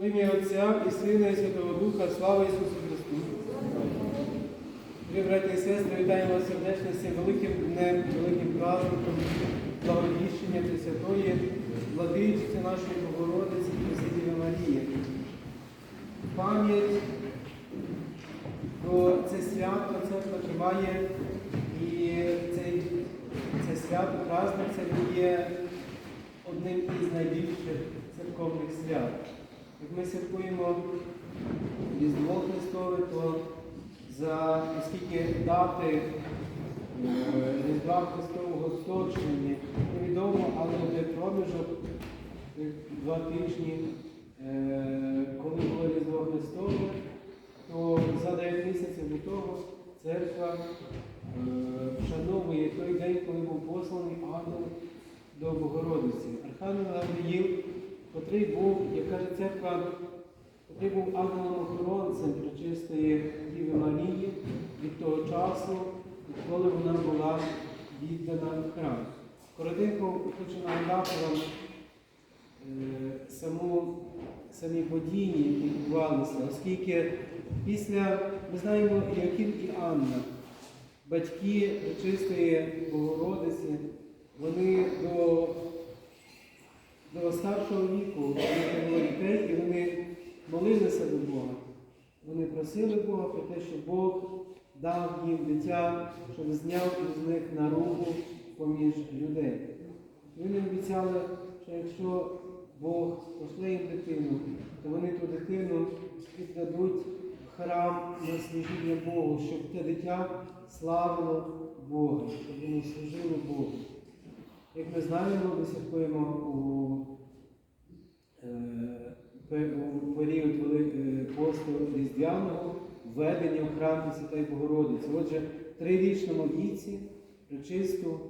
В ім'я Отця і Сина, і Святого Духа, слава Ісусу Христу. Дорогі браті і сестри, вітаємо вас сердечно з цим великим днем, великим праздником благовіщення Пресвятої Владичиці нашої Богородиці Пресвятої Марії. Пам'ять про це свято церква триває, і цей, це свято, праздник це є одним із найбільших церковних свят. Як ми святкуємо Різдво Христове, то за оскільки дати е, Різдва Христового точні невідомо, але вже проміжок е, два тижні, е, коли було Різдво Христове, то за 9 місяців до того церква вшановує той день, коли був посланий ангел до Богородиці. Архангел Гавриїл, котрий був, як каже церква, котрий був ангелом-охоронцем пречистої Діви Марії від того часу, коли вона була віддана в храм. Коротенько хочу нагадати вам е, саму, самі події, які відбувалися, оскільки після, ми знаємо, Іаким і Анна, батьки чистої Богородиці, вони до, до старшого віку вони було дітей, і вони молилися до Бога. Вони просили Бога про те, щоб Бог дав їм дитя, щоб зняв із них наругу поміж людей. Вони обіцяли, що якщо Бог пошле їм дитину, то вони ту дитину віддадуть в храм на служіння Богу, щоб те дитя славило Бога, щоб воно служило Богу. Як ми знаємо, ми святкуємо у, е, у період е, посту Різдвяного введення в храм Святої Богородиці. Отже, трирічному віці причисту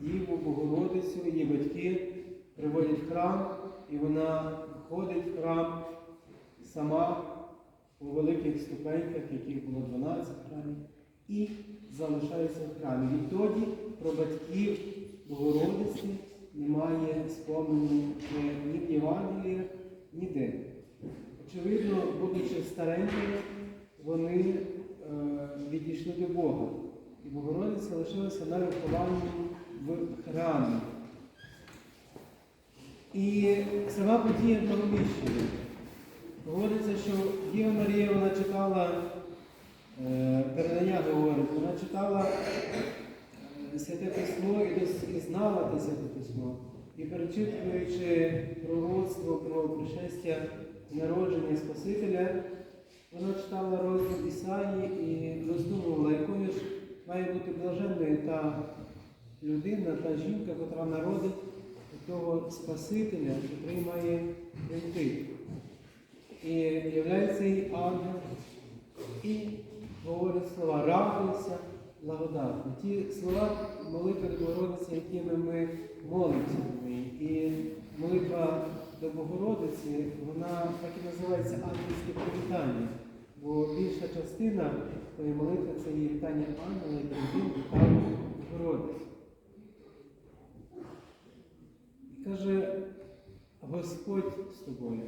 Діву Богородицю, її батьки приводять в храм, і вона входить в храм сама у великих ступеньках, яких було 12 храмів, і залишається в храмі. Відтоді про батьків Богородиці немає спомену ні в Євангеліях, ніде. Очевидно, будучи старенькими, вони е, відійшли до Бога. І Богородиця лишилася на вихованні в храмі. І сама подія Благовіщення. Говориться, що Діва Марія вона читала, е, передання говорить, вона читала е, Святе Письмо і, знала те Святе Письмо. І перечитуючи пророцтво про пришестя народження Спасителя, вона читала розділ Ісаї і роздумувала, якою ж має бути блаженною та людина, та жінка, котра народить того Спасителя, який має прийти. І являється їй ангел і говорить слова радуйся, благодатна. Ті слова молитви до Богородиці, якими ми молимося. І молитва до Богородиці, вона так і називається ангельське привітання. Бо більша частина тої молитви це є вітання ангела, який він вітав Богородицю. І каже, Господь з тобою,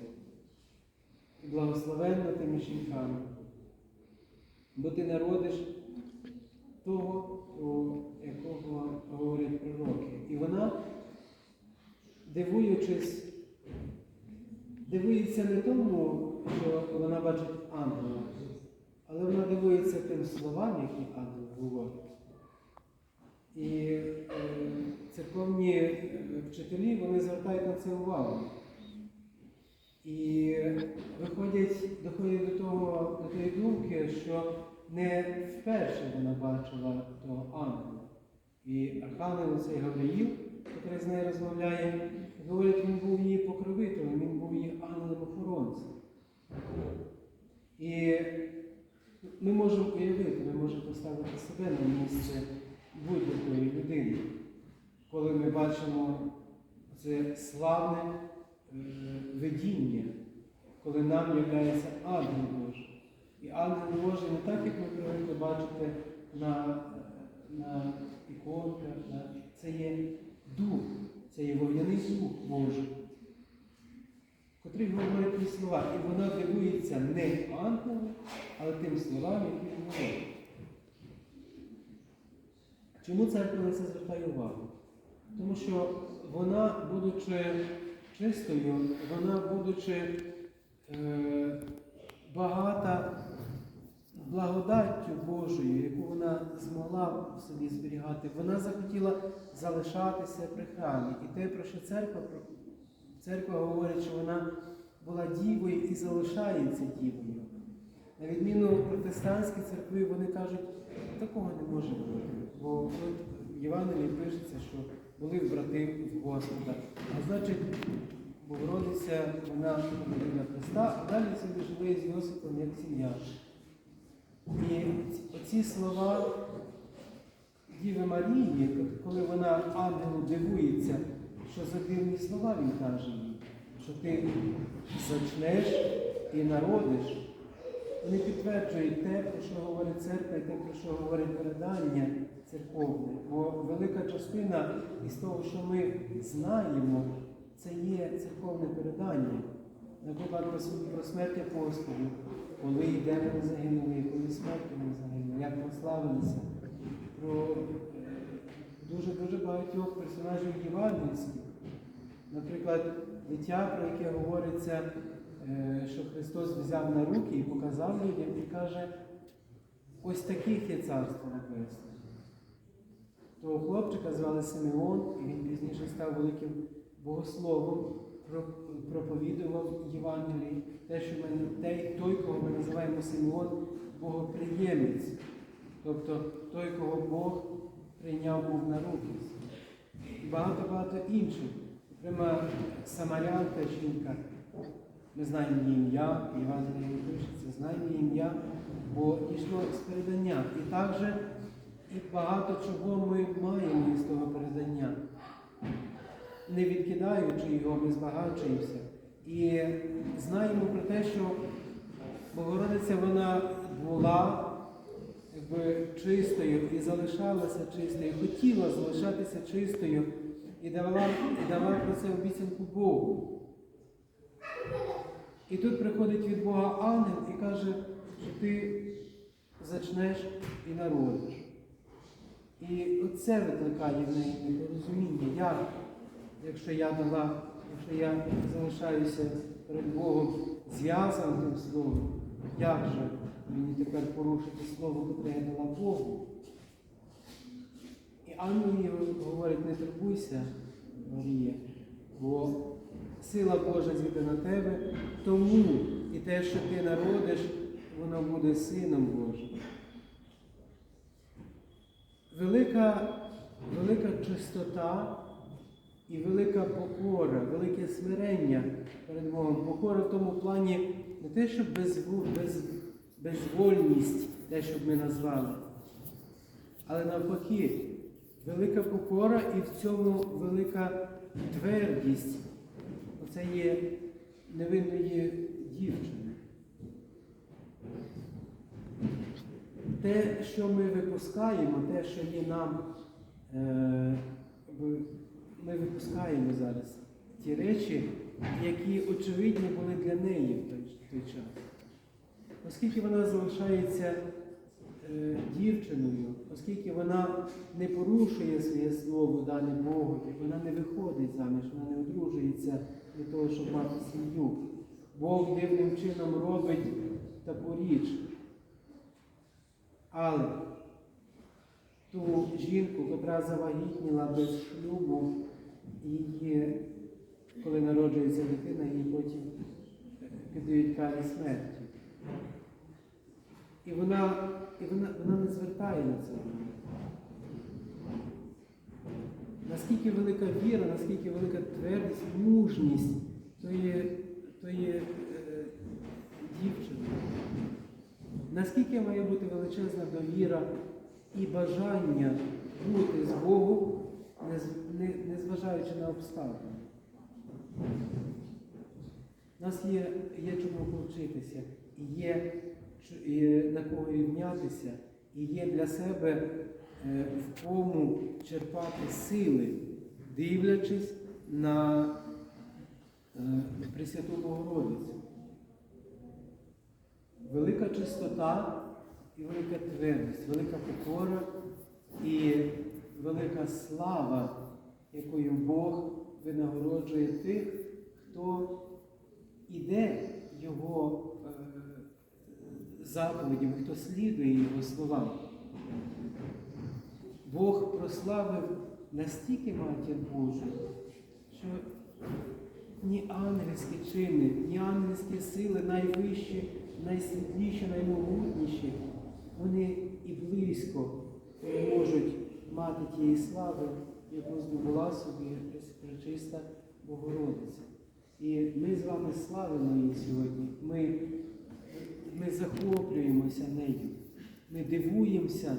і благословенна ти між жінками, бо ти народиш того, якого говорять пророки. І вона, дивуючись, дивується не тому, що вона бачить ангела, але вона дивується тим словам, які ангел говорить. І е, церковні е, вчителі вони звертають на це увагу. І виходять, доходять до того, до тієї думки, що не вперше вона бачила того ангела. І архангел цей Гавриїл, який з нею розмовляє, говорить, він був її покровителем, він був її ангелом-охоронцем. І ми можемо уявити, ми можемо поставити себе на місце будь-якої людини, коли ми бачимо це славне е, видіння, коли нам являється ангел Божий. І ангел Божий не так, як ми привикли бачити на, на іконках, на... це є дух, це є вогняний дух Божий. котрий говорить ті слова, і вона дивується не ангелу, але тим словам, які він говорить. Чому церква на це звертає увагу? Тому що вона, будучи чистою, вона, будучи е, багата благодаттю Божою, яку вона змогла в собі зберігати, вона захотіла залишатися при храмі. І те, про що церква, церква говорить, що вона була дівою і залишається дівою. На відміну протестантські церкви, вони кажуть, такого не може бути. Бо от в Євангелії пишеться, що були брати в Господа. А значить, Богородиця, вона Христа, а далі собі живе з Йосипом як сім'я. І оці слова Діви Марії, коли вона ангелу дивується, що за дивні слова він каже їй, що ти зачнеш і народиш, вони підтверджують те, про що говорить церква, і те, про що говорить передання церковне. Бо велика частина із того, що ми знаємо, це є церковне передання. Наприклад, про, смерть апостолів, коли і вони загинули, коли смерть вони загинули, як прославилися. Про дуже-дуже багатьох персонажів євангельських. Наприклад, дитя, про яке говориться, е, що Христос взяв на руки і показав людям, і каже, ось таких є царство небесне. Того хлопчика звали Симеон, і він пізніше став великим богословом, проповідував Євангелії, те, що ми, те, той, кого ми називаємо Симеон, богоприємець, тобто той, кого Бог прийняв був на руки. І багато-багато інших. Зокрема, Самарянка жінка. Ми знаємо її ім'я, не пишеться, знаємо ім'я, бо дійшло з передання. І також і багато чого ми маємо із того передання. Не відкидаючи його, ми збагачуємося. І знаємо про те, що Богородиця вона була якби, чистою і залишалася чистою, хотіла залишатися чистою і давала, і давала про це обіцянку Богу. І тут приходить від Бога ангел і каже, що ти зачнеш і народиш. І оце викликає в неї непорозуміння. Як, якщо я дала, якщо я залишаюся перед Богом зв'язаним словом, як же мені тепер порушити слово, яке я дала Богу? І ангел говорить, не турбуйся, Марія, бо сила Божа зійде на тебе, тому і те, що ти народиш, воно буде сином Божим. Велика, велика чистота і велика покора, велике смирення перед Богом. Покора в тому плані не те, що безву, без, безвольність, те, що ми назвали, але навпаки, велика покора і в цьому велика твердість. Оце є невинної дівчини. Те, що ми випускаємо, те, що є нам, е, ми випускаємо зараз ті речі, які очевидні були для неї в той, в той час. Оскільки вона залишається е, дівчиною, оскільки вона не порушує своє слово дане Богу, вона не виходить заміж, вона не одружується для того, щоб мати сім'ю. Бог дивним чином робить таку річ. Але ту жінку, яка завагітніла без шлюбу, її, коли народжується дитина, її потім піддають карі смерті. І вона, і вона, вона не звертає на це. Наскільки велика віра, наскільки велика твердість, мужність тої, тої е, дівчини. Наскільки має бути величезна довіра і бажання бути з Богом, не, не зважаючи на обставини. У нас є, є чому повчитися, і є на кого рівнятися, і є для себе е, в кому черпати сили, дивлячись на е, Пресвяту Богородицю. Велика чистота і велика твердість, велика покора і велика слава, якою Бог винагороджує тих, хто іде Його е, заповідям, хто слідує Його словам. Бог прославив настільки матір Божу, що ні ангельські чини, ні ангельські сили найвищі, найсвітліші, наймогутніші, вони і близько можуть мати тієї слави, яку здобула собі пречиста Богородиця. І ми з вами славимо її сьогодні. Ми, ми захоплюємося нею. Ми дивуємося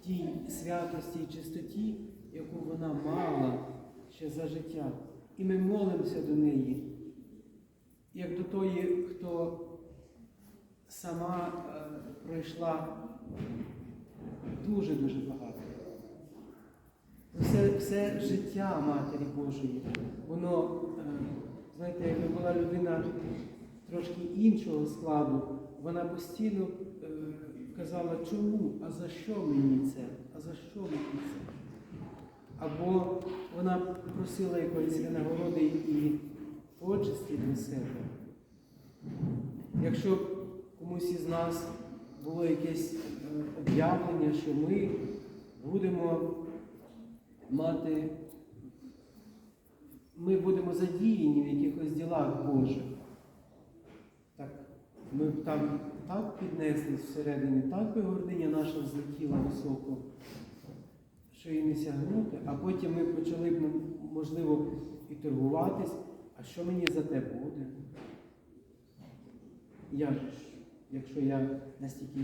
тій святості і чистоті, яку вона мала ще за життя. І ми молимося до неї, як до тої, хто сама е, пройшла дуже-дуже багато. Все, все життя Матері Божої, воно, е, знаєте, якби була людина трошки іншого складу, вона постійно е, казала, чому, а за що мені це? А за що мені це? Або вона просила якоїсь винагороди і почесті для себе. Якщо комусь із нас було якесь е, об'явлення, що ми будемо мати, ми будемо задіяні в якихось ділах Божих, так ми там так піднеслись всередині, так би гординя наша взлетіла високо, що і не сягнути, а потім ми почали б, можливо, і торгуватись, а що мені за те буде? Я ж, якщо я настільки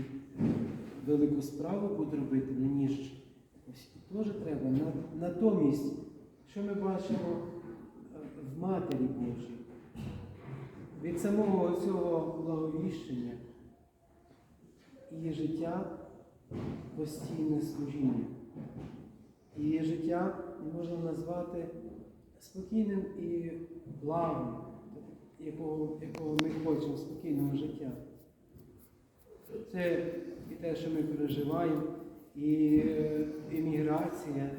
велику справу буду робити, мені ж ось теж треба. Натомість, що ми бачимо е, в Матері Божій, від самого цього благовіщення її життя постійне служіння. Її життя можна назвати спокійним і плавним, якого, якого ми хочемо, спокійного життя. Це і те, що ми переживаємо, і е, еміграція,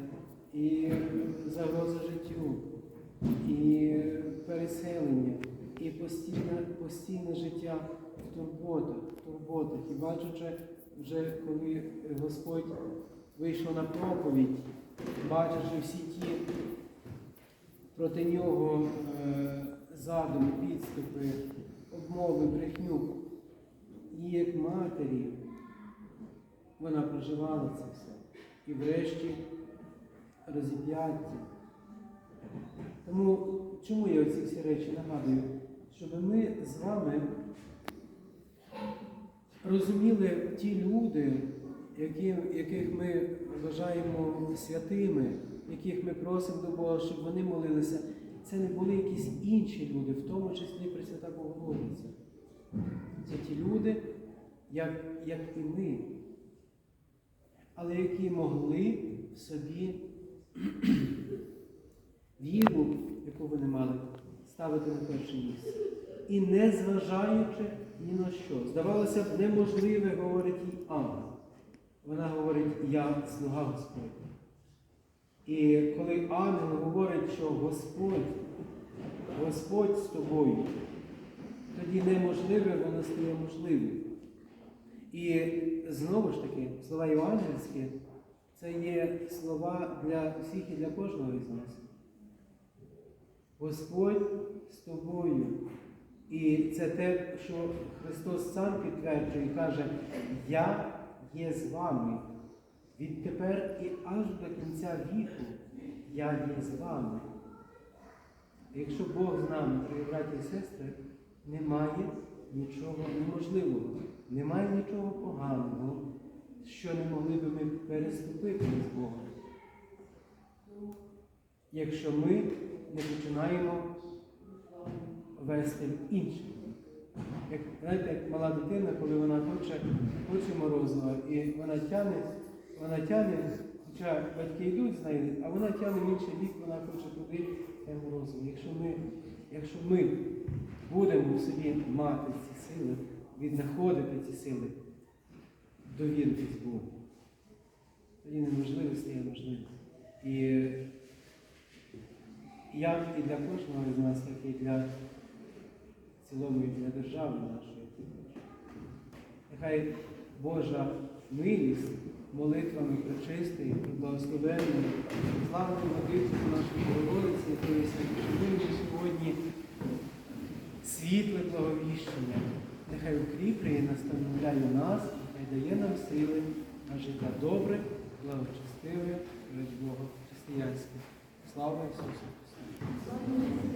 і загроза життю, і переселення, і постійне, постійне життя в турботах, в турботах. І бачачи, вже коли Господь вийшов на проповідь, бачачи всі ті проти нього е, задуми, підступи, обмови, брехню, і як матері вона проживала це все. І врешті розіп'яття. Тому чому я оці всі речі нагадую? Щоб ми з вами розуміли ті люди, які, яких ми вважаємо святими, яких ми просимо до Бога, щоб вони молилися. Це не були якісь інші люди, в тому числі Пресвята Богородиця. Це ті люди, як, як і ми, але які могли в собі віру, яку вони мали, ставити на перше місце. І не зважаючи ні на що. Здавалося б, неможливе, говорить їй ангел. Вона говорить, я слуга Господня. І коли ангел говорить, що Господь, Господь з тобою, тоді неможливе воно стає можливим. І знову ж таки, слова євангельські це є слова для всіх і для кожного із нас. Господь з тобою. І це те, що Христос сам підтверджує і каже, Я є з вами. Відтепер і аж до кінця віку я є з вами. Якщо Бог з нами, дорогі браті і сестри, немає нічого неможливого, немає нічого поганого, що не могли би ми переступити з Богом. Якщо ми не починаємо вести інших. Як, знаєте, як мала дитина, коли вона хоче, хоче морозива, і вона тягне, вона тягне, хоча батьки йдуть з нею, а вона тягне в інший бік, вона хоче туди, святому розумі. Якщо ми, якщо ми будемо в собі мати ці сили, віднаходити ці сили, довіритись Богу, тоді неможливо стає можливим. І як і для кожного з нас, так і для в цілому і для держави нашої. Нехай Божа милість молитвами пречистої і благословенною, славною молитвою нашої Богородиці, якої святішовини сьогодні світле благовіщення. Нехай укріплює настановляє нас, нехай дає нам сили на життя добре, благочестиве перед Бога християнське. Слава Ісусу!